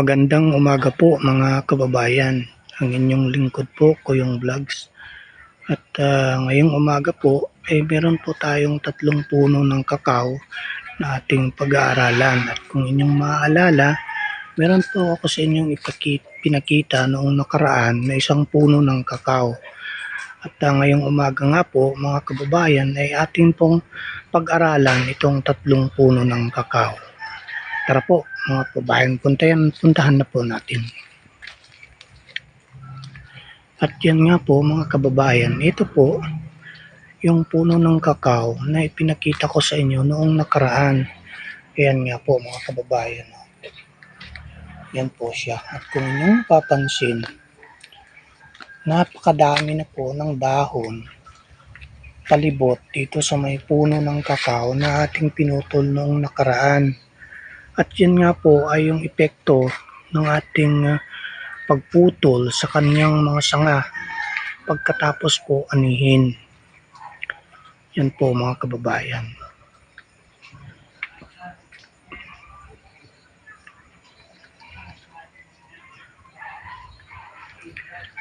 Magandang umaga po mga kababayan. Ang inyong lingkod po, Kuyong Vlogs. At ah, ngayong umaga po, ay meron po tayong tatlong puno ng kakao na ating pag-aaralan. At kung inyong maaalala, meron po ako sa inyong ipakita, pinakita noong nakaraan na isang puno ng kakao. At ah, ngayong umaga nga po, mga kababayan, ay ating pong pag-aralan itong tatlong puno ng kakao. Tara po, mga kababayan, puntahan, puntahan na po natin. At yan nga po, mga kababayan, ito po, yung puno ng kakao na ipinakita ko sa inyo noong nakaraan. Ayan nga po, mga kababayan. Yan po siya. At kung inyong papansin, napakadami na po ng dahon palibot dito sa may puno ng kakao na ating pinutol noong nakaraan. At yun nga po ay yung epekto ng ating uh, pagputol sa kanyang mga sanga pagkatapos po anihin. Yan po mga kababayan.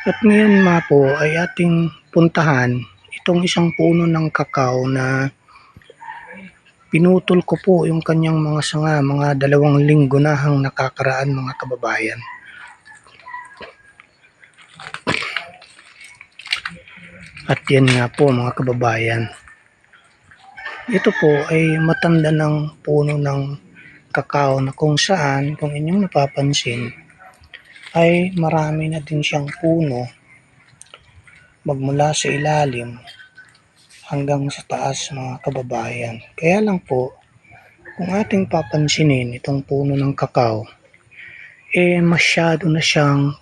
At ngayon ma po ay ating puntahan itong isang puno ng kakao na pinutol ko po yung kanyang mga sanga, mga dalawang linggo na hang nakakaraan mga kababayan. At yan nga po mga kababayan. Ito po ay matanda ng puno ng kakao na kung saan, kung inyong napapansin, ay marami na din siyang puno magmula sa ilalim hanggang sa taas mga kababayan. Kaya lang po, kung ating papansinin itong puno ng kakao, eh masyado na siyang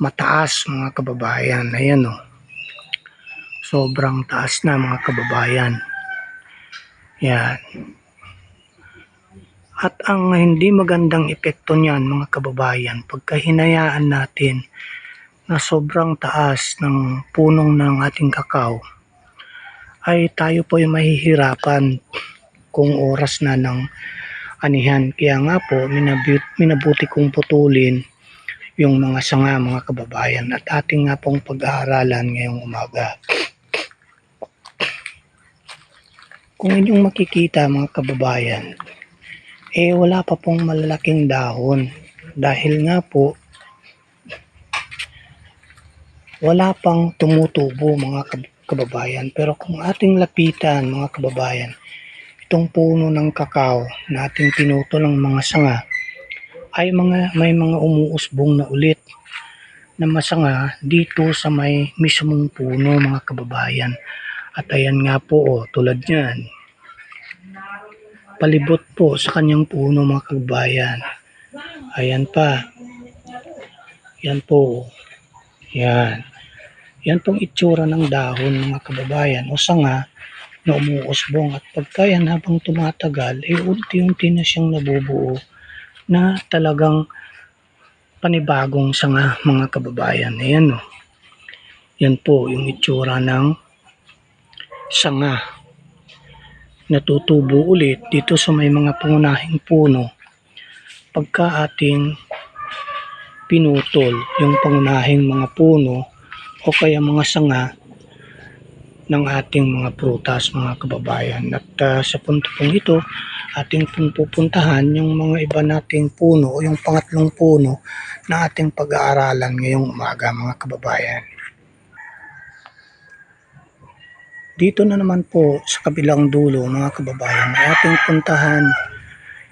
mataas mga kababayan. Ayan o. Sobrang taas na mga kababayan. Yan. At ang hindi magandang epekto niyan mga kababayan, pagka hinayaan natin na sobrang taas ng punong ng ating kakao, ay tayo po ay mahihirapan kung oras na ng anihan. Kaya nga po, minabuti, minabuti kong putulin yung mga sanga mga kababayan at ating nga pong pag-aaralan ngayong umaga. Kung inyong makikita mga kababayan, eh wala pa pong malalaking dahon dahil nga po wala pang tumutubo mga kababayan. Pero kung ating lapitan mga kababayan, itong puno ng kakao na ating pinutol ng mga sanga ay mga may mga umuusbong na ulit na masanga dito sa may mismong puno mga kababayan. At ayan nga po oh, tulad niyan. Palibot po sa kanyang puno mga kababayan. Ayan pa. Yan po. Yan. Yan pong itsura ng dahon mga kababayan o sanga na umuusbong at pagka yan habang tumatagal eh unti-unti na siyang nabubuo na talagang panibagong sanga mga kababayan. Ayan o. Yan po yung itsura ng sanga natutubo ulit dito sa may mga pangunahing puno pagka ating pinutol yung pangunahing mga puno o kaya mga sanga ng ating mga prutas mga kababayan at uh, sa punto pong ito ating pupuntahan yung mga iba nating puno o yung pangatlong puno na ating pag-aaralan ngayong umaga mga kababayan Dito na naman po sa kabilang dulo mga kababayan ay ating puntahan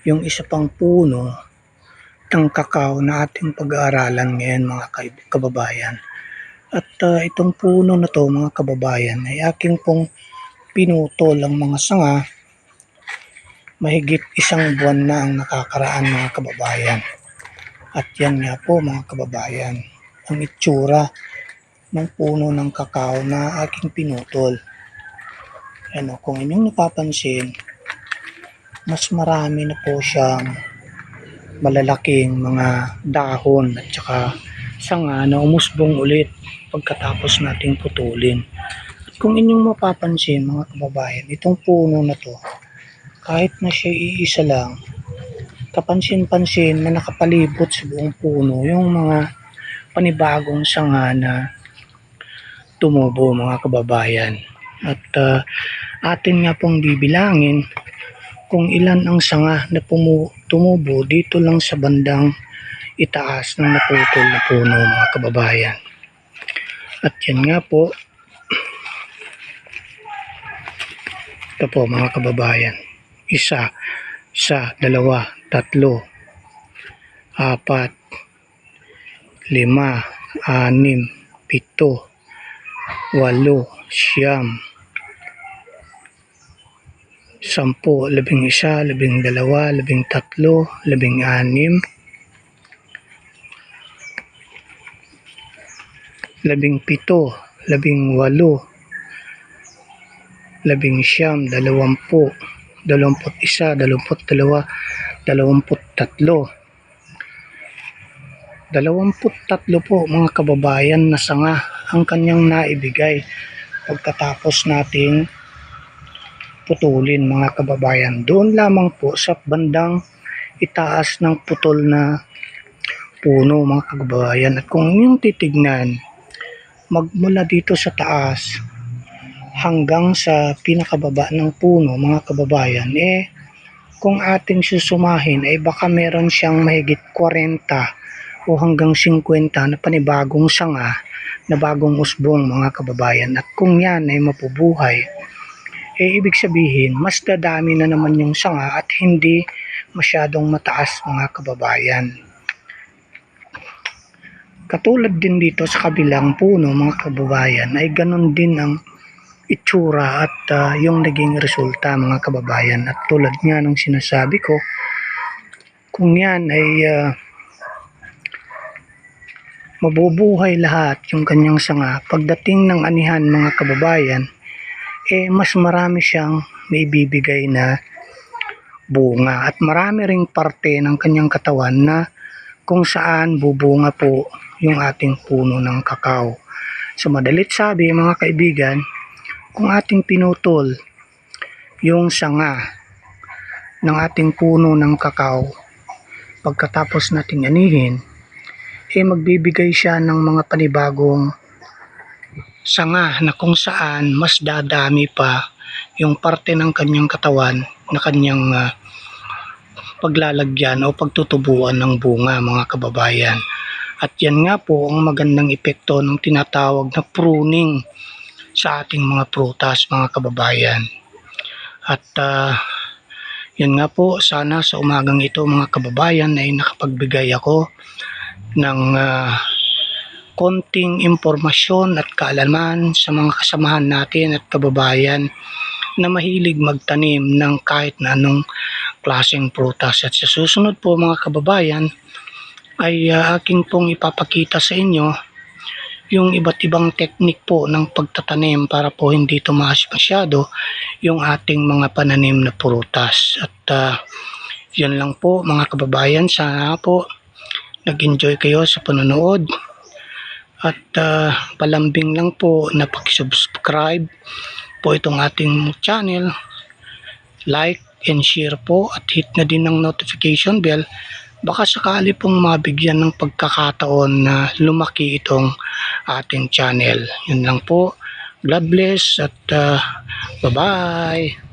yung isa pang puno ng kakao na ating pag-aaralan ngayon mga kababayan. At uh, itong puno na to mga kababayan ay aking pong pinutol ang mga sanga. Mahigit isang buwan na ang nakakaraan mga kababayan. At yan nga po mga kababayan ang itsura ng puno ng kakao na aking pinutol. Ano, kung inyong napapansin, mas marami na po siyang malalaking mga dahon at saka sanga na umusbong ulit pagkatapos nating putulin. At kung inyong mapapansin mga kababayan, itong puno na to, kahit na siya iisa lang, kapansin-pansin na nakapalibot sa buong puno yung mga panibagong sanga na tumubo mga kababayan. At ah, atin nga pong bibilangin kung ilan ang sanga na tumubo dito lang sa bandang itaas ng naputol na puno mga kababayan. At yan nga po, ito po mga kababayan, isa, isa, dalawa, tatlo, apat, lima, anim, pito, walo, siyam, sampu, labing isa, labing dalawa, labing tatlo, labing anim, labing pito, labing walo, labing siyam, dalawampu, dalawamput isa, dalawamput dalawa, dalawamput tatlo. Dalawamput tatlo po mga kababayan na sanga ang kanyang naibigay pagkatapos nating putulin mga kababayan. Doon lamang po sa bandang itaas ng putol na puno mga kababayan. At kung yung titignan, magmula dito sa taas hanggang sa pinakababa ng puno mga kababayan, eh kung ating susumahin ay baka meron siyang mahigit 40 o hanggang 50 na panibagong sanga na bagong usbong mga kababayan. At kung yan ay mapubuhay, eh ibig sabihin mas dadami na naman yung sanga at hindi masyadong mataas mga kababayan. Katulad din dito sa kabilang puno mga kababayan ay ganun din ang itsura at ah, yung naging resulta mga kababayan. At tulad nga ng sinasabi ko, kung yan ay ah, mabubuhay lahat yung kanyang sanga, pagdating ng anihan mga kababayan, eh mas marami siyang may bibigay na bunga at marami ring parte ng kanyang katawan na kung saan bubunga po yung ating puno ng kakao. Sa madalit sabi mga kaibigan, kung ating pinutol yung sanga ng ating puno ng kakao, pagkatapos nating anihin, eh magbibigay siya ng mga panibagong sanga na kung saan mas dadami pa yung parte ng kanyang katawan na kanyang ah, paglalagyan o pagtutubuan ng bunga mga kababayan. At yan nga po ang magandang epekto ng tinatawag na pruning sa ating mga prutas mga kababayan. At ah, yan nga po sana sa umagang ito mga kababayan ay nakapagbigay ako ng ah, konting impormasyon at kaalaman sa mga kasamahan natin at kababayan na mahilig magtanim ng kahit na anong klaseng prutas. At sa susunod po mga kababayan ay ah, aking pong ipapakita sa inyo yung iba't ibang teknik po ng pagtatanim para po hindi tumaas masyado yung ating mga pananim na prutas. At ah, yan lang po mga kababayan. Sana po nag-enjoy kayo sa panonood. At ah, palambing lang po na pakisubscribe po itong ating channel. Like and share po at hit na din ng notification bell. Baka sakali pong mabigyan ng pagkakataon na lumaki itong ating channel. Yun lang po. God bless at ah, bye-bye.